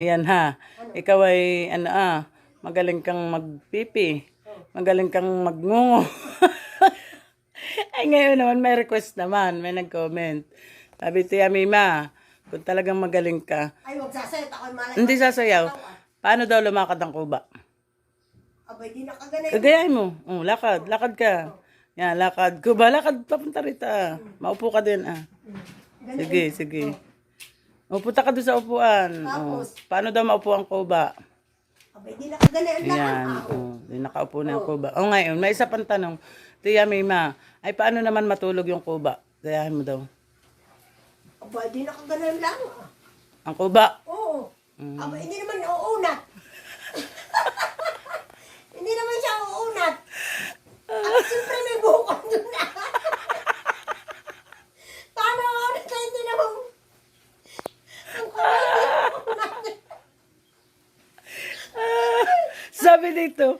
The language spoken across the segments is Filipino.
Yan ha. Ikaw ay ano ah, magaling kang magpipi. Magaling kang magngungo. ay ngayon naman may request naman, may nag-comment. Sabi tiya Mima, kung talagang magaling ka, Ay, huwag sasayot. Ako'y malay. hindi sasayaw. Paano daw lumakad ang kuba? Abay, di nakaganay. Kagayahin mo. Oh, lakad, lakad ka. Yan, lakad. Kuba, lakad papunta rito ah. Maupo ka din ah. Sige, sige. Upunta ka doon sa upuan. Oh. Paano daw maupo ang kuba? Abay, di nakaganay ang lakan. Yan. Oh, di nakaupo na yung kuba. Oh, ngayon, may isa pang tanong. Tiya Mima, ay paano naman matulog yung kuba? Gayahin mo daw. Abay, di nakaganay lang. Ang kuba. Oo. Mm. Abay, hindi naman uunat. sabi dito,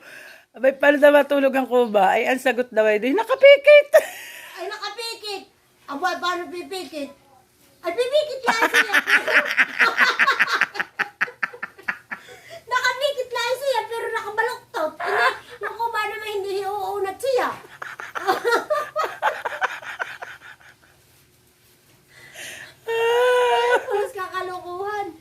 abay, paano daw matulog ang kuba? Ay, ang sagot daw ay, di, nakapikit. Ay, nakapikit. Aba, paano pipikit? Ay, pipikit lang siya. nakapikit lang siya, pero nakabaluktot. Ina, naku, paano may hindi iuunat siya? Pulos kakalokohan.